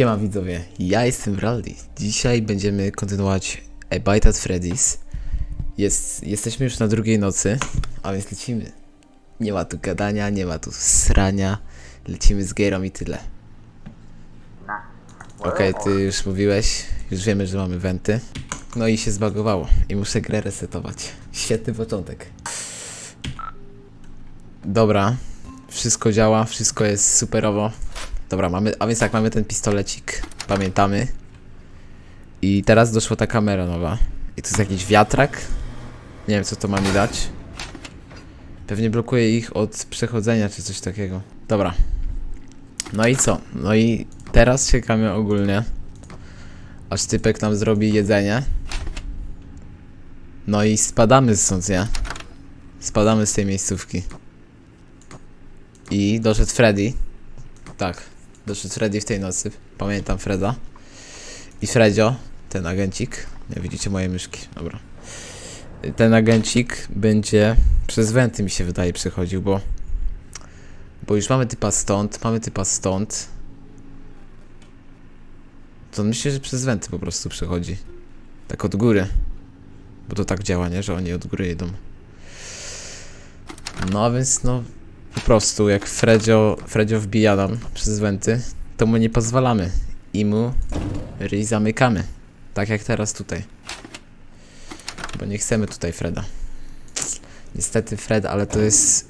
Siema widzowie, ja jestem Raldi. Dzisiaj będziemy kontynuować A Bite at Freddy's. Jest, jesteśmy już na drugiej nocy, a więc lecimy. Nie ma tu gadania, nie ma tu srania. Lecimy z Gierą i tyle. Okej, ty już mówiłeś, już wiemy, że mamy wenty. No i się zbagowało i muszę grę resetować. Świetny początek. Dobra, wszystko działa, wszystko jest superowo. Dobra, mamy, a więc tak, mamy ten pistolecik, pamiętamy. I teraz doszła ta kamera nowa. I to jest jakiś wiatrak. Nie wiem, co to ma mi dać. Pewnie blokuje ich od przechodzenia, czy coś takiego. Dobra. No i co? No i teraz czekamy ogólnie. Aż typek nam zrobi jedzenie. No i spadamy stąd, nie? Spadamy z tej miejscówki. I doszedł Freddy. Tak, doszedł Freddy w tej nocy. Pamiętam Freda. I Fredzio, ten agencik. Widzicie moje myszki, dobra. Ten agencik będzie przez wenty mi się wydaje przechodził, bo bo już mamy typa stąd, mamy typa stąd. To myślę, że przez wenty po prostu przechodzi. Tak od góry. Bo to tak działa, nie? Że oni od góry jedą. No a więc no po prostu jak Fredzio, Fredzio wbija nam przez wenty, to mu nie pozwalamy i mu ryj zamykamy. Tak jak teraz tutaj. Bo nie chcemy tutaj Freda. Niestety Fred, ale to jest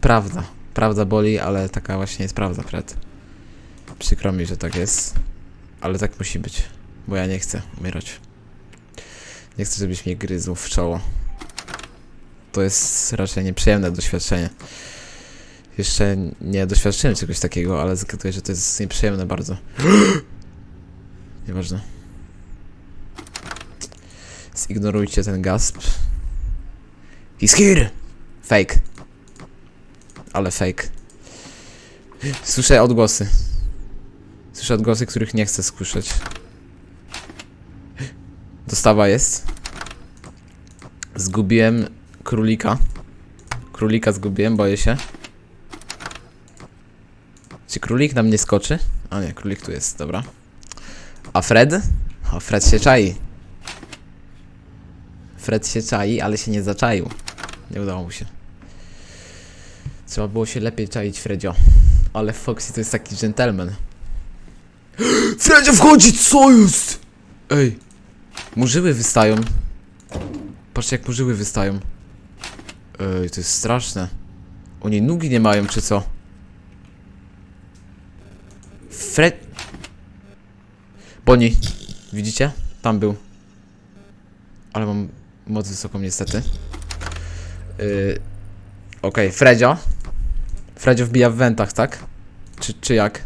prawda. Prawda boli, ale taka właśnie jest prawda, Fred. Przykro mi, że tak jest. Ale tak musi być. Bo ja nie chcę umierać. Nie chcę, żebyś mnie gryzł w czoło. To jest raczej nieprzyjemne doświadczenie. Jeszcze nie doświadczyłem czegoś takiego, ale zgaduję, że to jest nieprzyjemne bardzo. Nieważne. Zignorujcie ten gasp. He's here! Fake. Ale fake. Słyszę odgłosy. Słyszę odgłosy, których nie chcę słyszeć. Dostawa jest. Zgubiłem królika. Królika zgubiłem, boję się. Czy królik na mnie skoczy? A nie, królik tu jest, dobra. A Fred? A Fred się czai. Fred się czai, ale się nie zaczaił. Nie udało mu się. Trzeba było się lepiej czaić, Fredzio. Ale Foxy to jest taki gentleman. Fredzio wchodzi, co jest? Ej. Murzyły wystają. Patrzcie jak murzyły wystają. Ej, to jest straszne. Oni nógi nie mają, czy co? Fred... Boni. Widzicie? Tam był. Ale mam moc wysoką niestety. Yy, Okej, Fredzio. Fredzio wbija w wentach, tak? Czy, czy jak?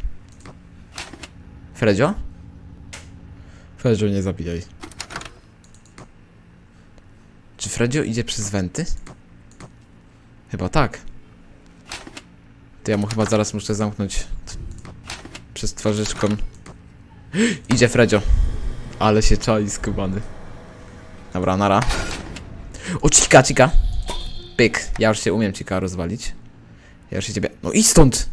Fredzio? Fredzio, nie zabijaj. Czy Fredzio idzie przez wenty? Chyba tak. To ja mu chyba zaraz muszę zamknąć przez twarzyczką. Idzie Fredzio. Ale się czai skubany. Dobra, nara. O, cika, cika. Pyk. Ja już się umiem cika rozwalić. Ja już się ciebie... No idź stąd!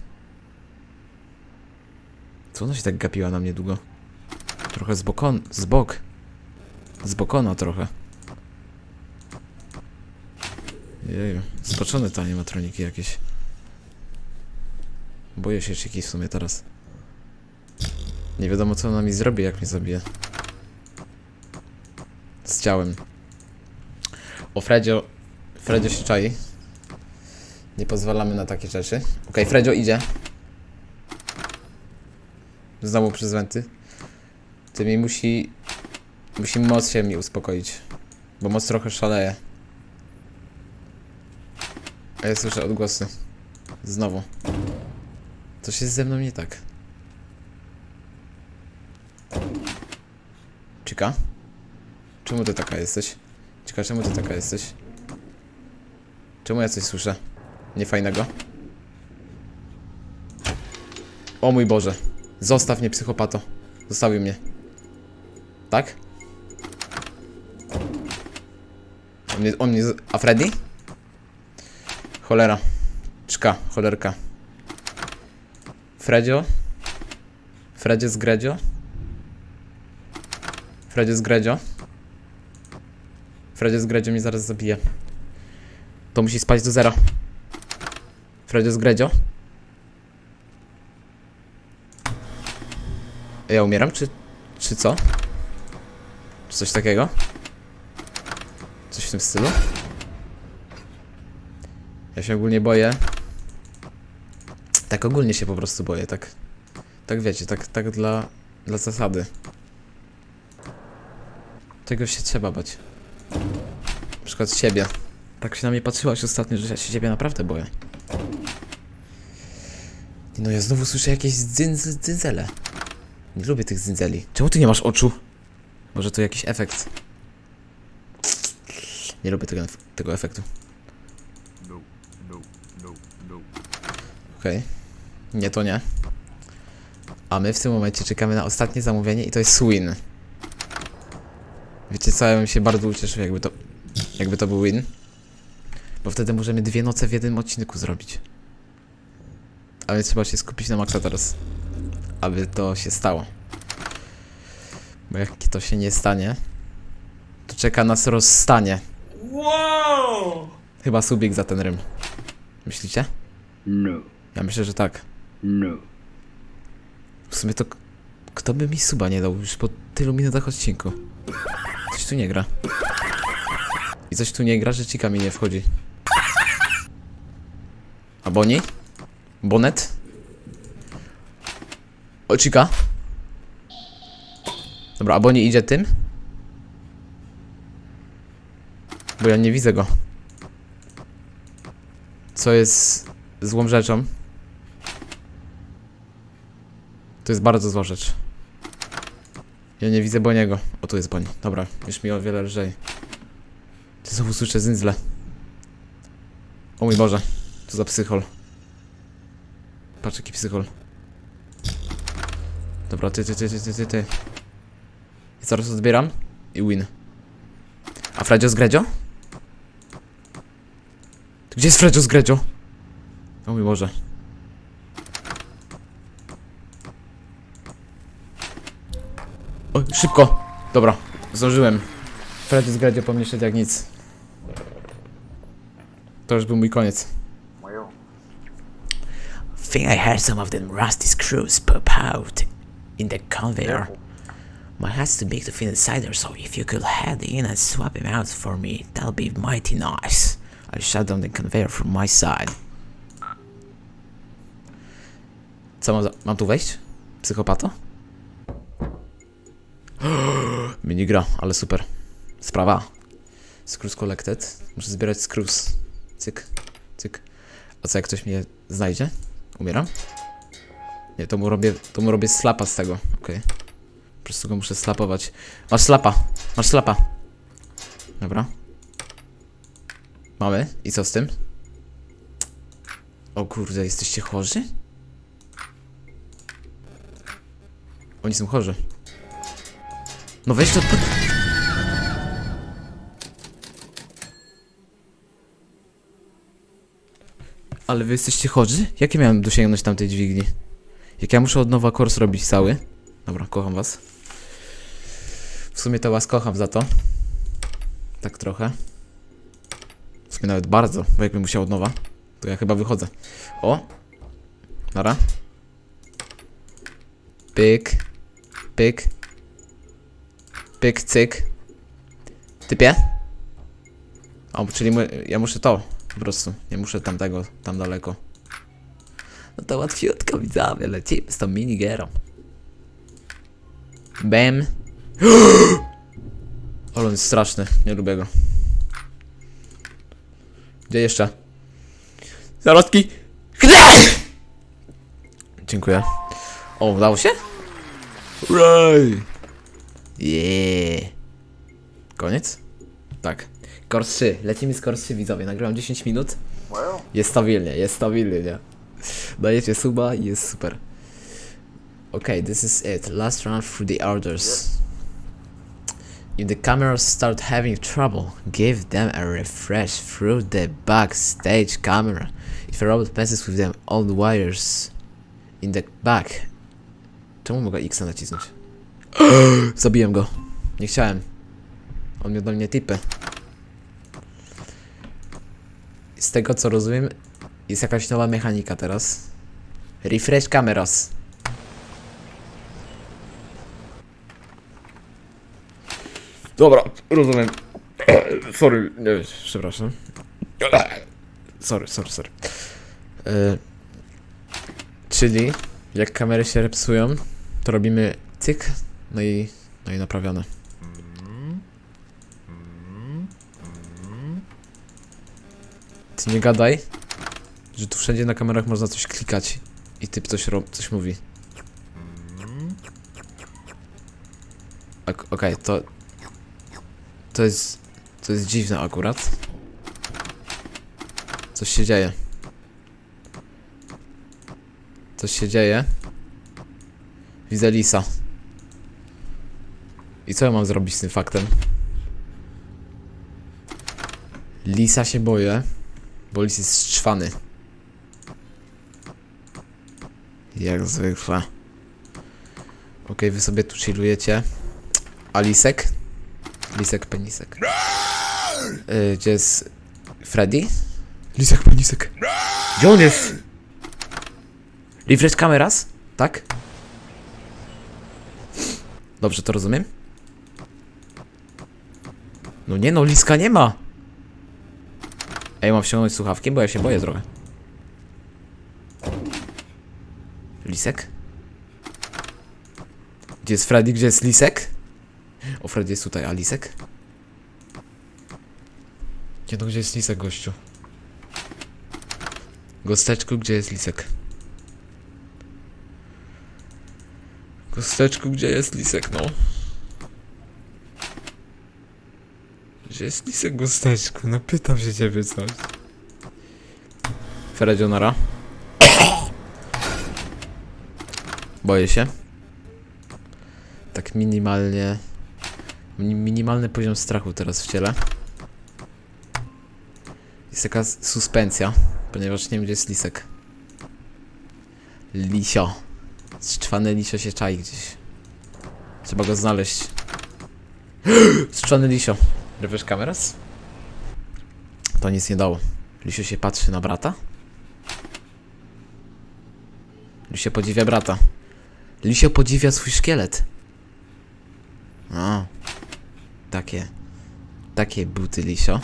Co ona się tak gapiła na mnie długo? Trochę z bokon... z bok. Z bokona trochę. Jeju, zboczone te animatroniki jakieś. Boję się Chiki w sumie teraz. Nie wiadomo co ona mi zrobi, jak mnie zabije. Z ciałem. O Fredzio... Fredzio się czai. Nie pozwalamy na takie rzeczy. Okej, Fredzio idzie. Znowu przez wenty. Ty mi musi... Musi moc się mi uspokoić. Bo moc trochę szaleje. A ja słyszę odgłosy. Znowu. Coś jest ze mną nie tak. Cika? Czemu ty taka jesteś? Cika, czemu ty taka jesteś? Czemu ja coś słyszę? Niefajnego? O mój Boże. Zostaw mnie, psychopato. Zostawił mnie. Tak? On mnie, on mnie... A Freddy? Cholera. Czka, cholerka. Fredzio? Fredzie z Gredzio? Fredzie z Gredzio? Fredzie z Gredzio mnie zaraz zabije. To musi spać do zera. Fredzie z Gredzio? Ja umieram, czy, czy co? Czy coś takiego? Coś w tym stylu? Ja się ogólnie boję. Tak ogólnie się po prostu boję, tak. Tak wiecie, tak, tak dla, dla zasady. Tego się trzeba bać. Na przykład siebie. Tak się na mnie patrzyłaś ostatnio, że ja się ciebie naprawdę boję. No ja znowu słyszę jakieś dzynz, dzyndzele. Nie lubię tych dzyndzeli. Czemu ty nie masz oczu? Może to jakiś efekt. Nie lubię tego, tego efektu. Okej. Nie, to nie. A my w tym momencie czekamy na ostatnie zamówienie i to jest win. Wiecie co, ja bym się bardzo ucieszył, jakby to, jakby to był win. Bo wtedy możemy dwie noce w jednym odcinku zrobić. Ale trzeba się skupić na maksa teraz. Aby to się stało. Bo jak to się nie stanie, to czeka nas rozstanie. Wow! Chyba subik za ten rym. Myślicie? No, Ja myślę, że tak. no. W sumie to kto by mi suba nie dał już po tylu minutach odcinku? Coś tu nie gra. I coś tu nie gra, że cika mi nie wchodzi. A Boni? Bonet? O, cika? Dobra, a Boni idzie tym? Bo ja nie widzę go. Co jest złą rzeczą? To jest bardzo zła rzecz. Ja nie widzę Boniego. O, tu jest Boni. Dobra, już mi o wiele lżej. Ty znowu słyszę zyndzle. O mój Boże, co za psychol. Patrz jaki psychol. Dobra, ty, ty, ty, ty, ty, ty, ty. I zaraz odbieram i win. A Fredzio z Gredzio? Gdzie jest Fredzio z Gredzio? O mój Boże. Szybko! Dobra, zdążyłem. Freddy z Gredzio po mnie szedł jak nic. To już był mój koniec. think I heard some of them rusty screws pop out in the conveyor. My has too big to fit inside there, so if you could head in and swap him out for me, that'll be mighty nice. I'll shut down the conveyor from my side. Co mam, mam tu wejść? Psychopato? Minigra, ale super. Sprawa. Screws collected. Muszę zbierać screws. Cyk, cyk. A co jak ktoś mnie znajdzie? Umieram? Nie, to mu robię, to mu robię slapa z tego. Okej. Po prostu go muszę slapować. Masz slapa, masz slapa. Dobra. Mamy. I co z tym? O kurde, jesteście chorzy? Oni są chorzy. No weź to. Ale wy jesteście chorzy? Jak ja miałem dosięgnąć tamtej dźwigni? Jak ja muszę od nowa kurs robić cały? Dobra, kocham was. W sumie to was kocham za to. Tak trochę. W sumie nawet bardzo, bo jakbym musiał od nowa, to ja chyba wychodzę. O! Nara. Pyk. Pyk. Pyk, cyk. Typie? O, czyli ja muszę to. Po prostu. Nie muszę tamtego, tam daleko. No to łatwiutko widzowie, lecimy z tą minigierą. Bam. Ale on jest straszny, nie lubię go. Gdzie jeszcze? Zarodki! Dziękuję. O, udało się? Hooray! Yeah. Koniec? Tak. Korsy. Lecimy z korsy, widzowie. Nagrywam 10 minut. Jest stabilnie, jest stabilnie, nie? Dajecie suba i jest super. Okay, this is it. Last run through the orders. If the cameras start having trouble, give them a refresh through the backstage camera. If a robot passes with them on the wires in the back, Czemu mogę X nacisnąć? Zabiłem go. Nie chciałem. On miał do mnie tipy. Z tego co rozumiem, jest jakaś nowa mechanika teraz. Refresh cameras. Dobra, rozumiem. Sorry, nie wiem, przepraszam. Sorry, sorry, sorry. E, czyli jak kamery się repsują, to robimy cyk, no i, no i naprawione. Ty nie gadaj, że tu wszędzie na kamerach można coś klikać i typ coś, ro- coś mówi. Ok- Okej, to... To jest... To jest dziwne akurat. Coś się dzieje. Coś się dzieje. Widzę lisa. I co ja mam zrobić z tym faktem? Lisa się boję, bo lis jest szczwany. Jak zwykle. Okej, wy sobie tu chillujecie. A lisek? Lisek, penisek. Y, gdzie jest Freddy? Lisek, penisek. Gdzie on jest? Refresh kameras? Tak? Dobrze to rozumiem? No nie no, liska nie ma. Ej, mam wciągnąć słuchawki, bo ja się boję trochę. Lisek? Gdzie jest Freddy? Gdzie jest Lisek? O, Freddy jest tutaj, a Lisek? Nie no, gdzie jest Lisek, gościu? Gosteczku, gdzie jest Lisek? Gosteczku, gdzie jest Lisek, no? Jest Lisek, Gosteczku? No pytam się ciebie coś. Feredzionara. Boję się. Tak minimalnie... mi- Minimalny poziom strachu teraz w ciele. Jest taka suspensja, ponieważ nie wiem gdzie jest Lisek. Lisio. Szczwany Lisio się czai gdzieś. Trzeba go znaleźć. Szczwany Lisio. Refresh kameras? To nic nie dało. Lisio się patrzy na brata? Lisio podziwia brata. Lisio podziwia swój szkielet. A. Takie. Takie buty Lisio.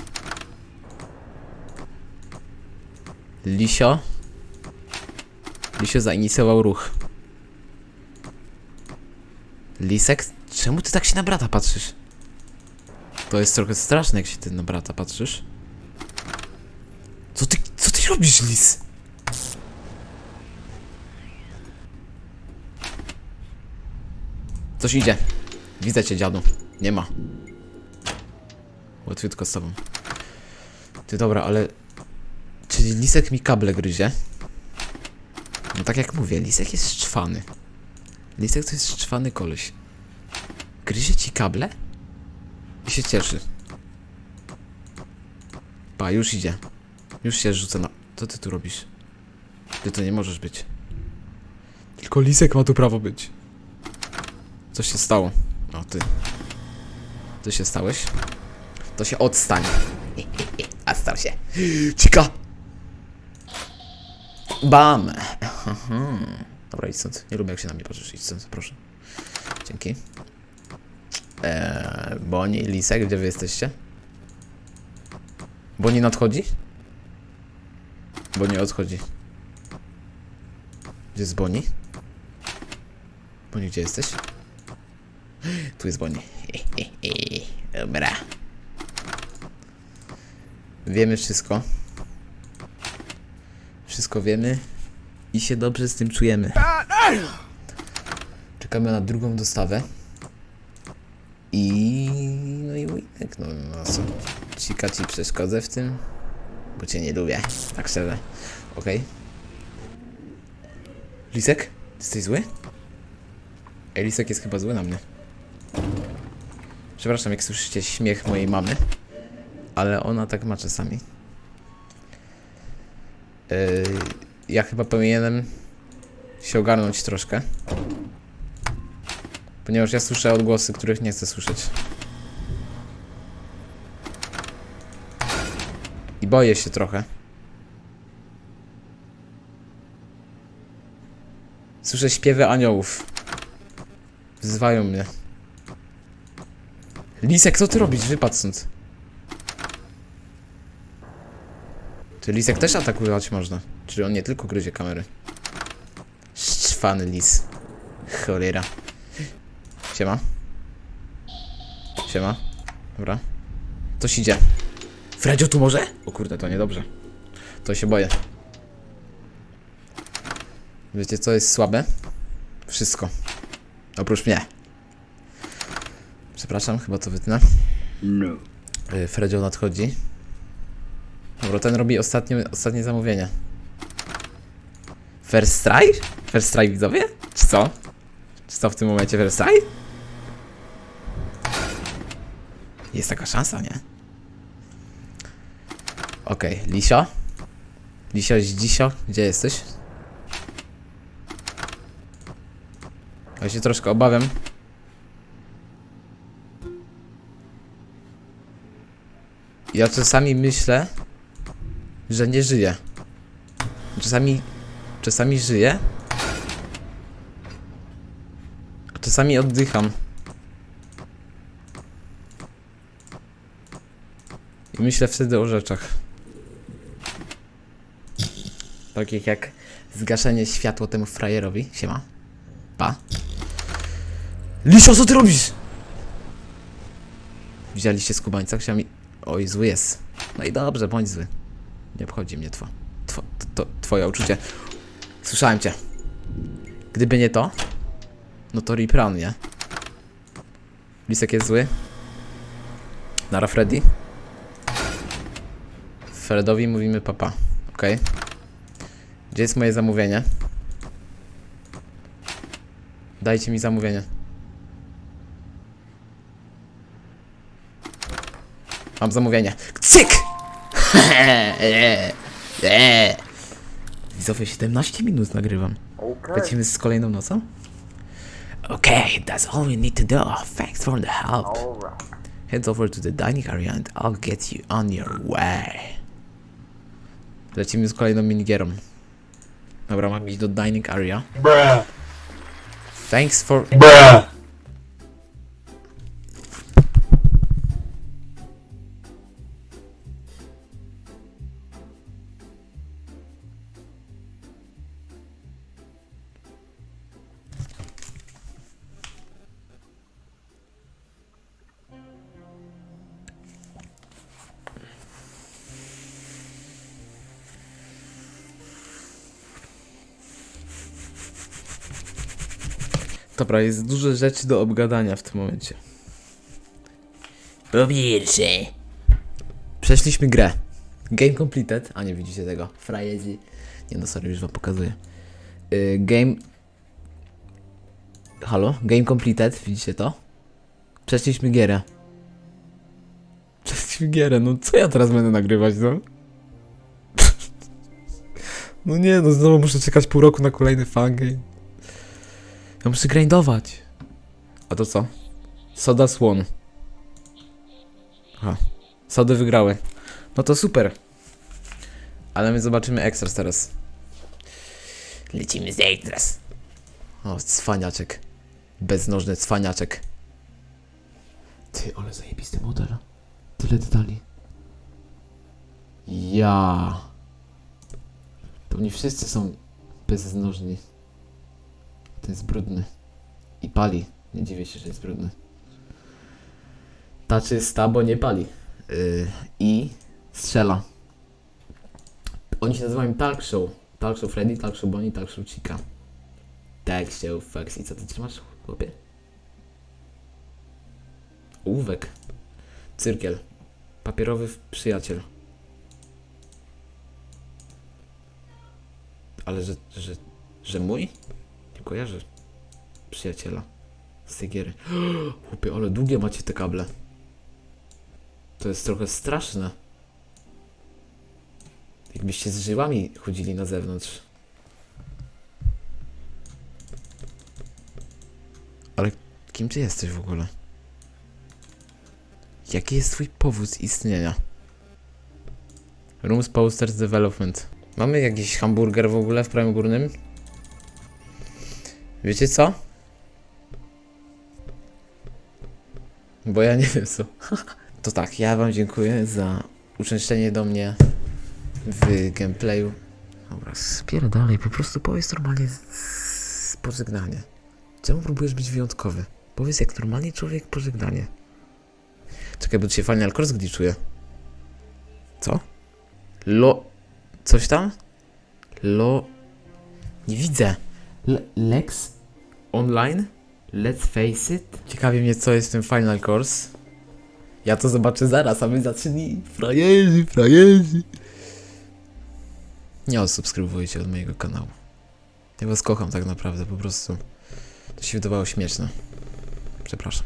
Lisio. Lisio zainicjował ruch. Lisek, czemu ty tak się na brata patrzysz? To jest trochę straszne, jak się ty na brata patrzysz. Co ty, co ty robisz, lis? Coś idzie. Widzę cię, dziadu. Nie ma. Łatwiutko z tobą. Ty dobra, ale... Czyli lisek mi kable gryzie? No tak jak mówię, lisek jest szczwany. Lisek to jest szczwany koleś. Gryzie ci kable? I się cieszy. Pa, już idzie. Już się rzuca na... Co ty tu robisz? Ty to nie możesz być. Tylko lisek ma tu prawo być. Co się stało? O, ty. Co się stałeś? To się odstań. A stał się. Cika! Bam! Dobra, idź stąd. Nie lubię jak się na mnie patrzysz. Idź stąd, proszę. Dzięki. Eee, Boni, Lisek, gdzie wy jesteście? Boni nadchodzi? Boni odchodzi. Gdzie jest Boni? Boni, gdzie jesteś? Tu jest Boni. Dobra. Wiemy wszystko. Wszystko wiemy i się dobrze z tym czujemy. Czekamy na drugą dostawę. I no i Winek, no, no co? Cika ci przeszkodzę w tym? Bo cię nie lubię, tak szczerze. Okej. Lisek? Ty jesteś zły? Ej, Lisek jest chyba zły na mnie. Przepraszam, jak słyszycie śmiech mojej mamy. Ale ona tak ma czasami. Yy, ja chyba powinienem się ogarnąć troszkę. Ponieważ ja słyszę odgłosy, których nie chcę słyszeć. I boję się trochę. Słyszę śpiewy aniołów. Wzywają mnie. Lisek, co ty robisz? Wypadł stąd. Czy Lisek też atakować można? Czyli on nie tylko gryzie kamery. Szczwany lis. Cholera. Siema. Siema. Dobra. Coś idzie. Fredzio tu może? O kurde, to niedobrze. To się boję. Wiecie co jest słabe? Wszystko. Oprócz mnie. Przepraszam, chyba to wytnę. No. Y, Fredzio nadchodzi. Dobra, ten robi ostatnie, ostatnie zamówienie. First try? First try widzowie? Czy co? Czy co w tym momencie first try? Jest taka szansa, nie? Okej, Lisio? Lisio, Dzisio, gdzie jesteś? Ja się troszkę obawiam. Ja czasami myślę, że nie żyję. Czasami, czasami żyję, czasami oddycham. Myślę wtedy o rzeczach. Takich jak zgaszenie światła temu frajerowi. Siema. Pa. Lisio, co ty robisz? Widzieliście skubańca? Chciałem. Oj, zły jest. No i dobrze, bądź zły. Nie obchodzi mnie two, two, to, twoje uczucie. Słyszałem cię. Gdyby nie to, no to Rip Run, nie? Lisek jest zły. Nara Freddy. Fredowi mówimy papa. Okej. Gdzie jest moje zamówienie? Dajcie mi zamówienie. Mam zamówienie. Cyk! Widzowie, 17 minut nagrywam. Lecimy z kolejną nocą? Okay, that's all we need to do. Thanks for the help. Head over to the dining area and I'll get you on your way. Lecimy z kolejną minigierą. Dobra, mam iść do dining area. Bruh. Thanks for... Bruh. Dobra, jest dużo rzeczy do obgadania w tym momencie. Po pierwsze, Przeszliśmy grę. Game completed. A nie widzicie tego. Frajedzi. Nie no, sorry, już wam pokazuję. Y, game... Halo? Game completed. Widzicie to? Przeszliśmy gierę. Przeszliśmy gierę. No co ja teraz będę nagrywać, no? No nie, no znowu muszę czekać pół roku na kolejny fangame. Ja muszę grindować. A to co? Soda Swan. Aha. Sody wygrały. No to super. Ale my zobaczymy Extras teraz. lecimy z Extras. O, cwaniaczek. Beznożny cwaniaczek. Ty, ale zajebisty model. Tyle detali. Ja. To nie wszyscy są beznożni. Ten jest brudny. I pali. Nie dziwię się, że jest brudny. Ta czysta, bo nie pali. Yy, I strzela. Oni się nazywają Talk Show. Talk Show Freddy, Talk Show Bonnie, Talk Show Chica. Tak się. I co ty trzymasz, chłopie? Ołówek. Cyrkiel. Papierowy przyjaciel. Ale że, że, że mój? Kojarzę przyjaciela z tej giery. Chłopie, ale długie macie te kable. To jest trochę straszne. Jakbyście z żyłami chodzili na zewnątrz. Ale Kim ty jesteś w ogóle? Jaki jest twój powód istnienia? Rooms Posters Development. Mamy jakiś hamburger w ogóle w prawym górnym? Wiecie co? Bo ja nie wiem co. To tak, ja wam dziękuję za uczęszczenie do mnie w gameplayu. Dobra, spierdalej, po prostu powiedz normalnie pożegnanie. Czemu próbujesz być wyjątkowy? Powiedz jak normalnie człowiek pożegnanie. Czekaj, bo ci się Final Course glitchuje. Co? Lo... Coś tam? Lo... Nie widzę. Le Lex? Online? Let's face it? Ciekawi mnie co jest w tym Final Course. Ja to zobaczę zaraz, a my zacznij. Frajerzy, frajerzy. Nie odsubskrybujcie od mojego kanału. Ja was kocham tak naprawdę, po prostu. To się wydawało śmieszne. Przepraszam.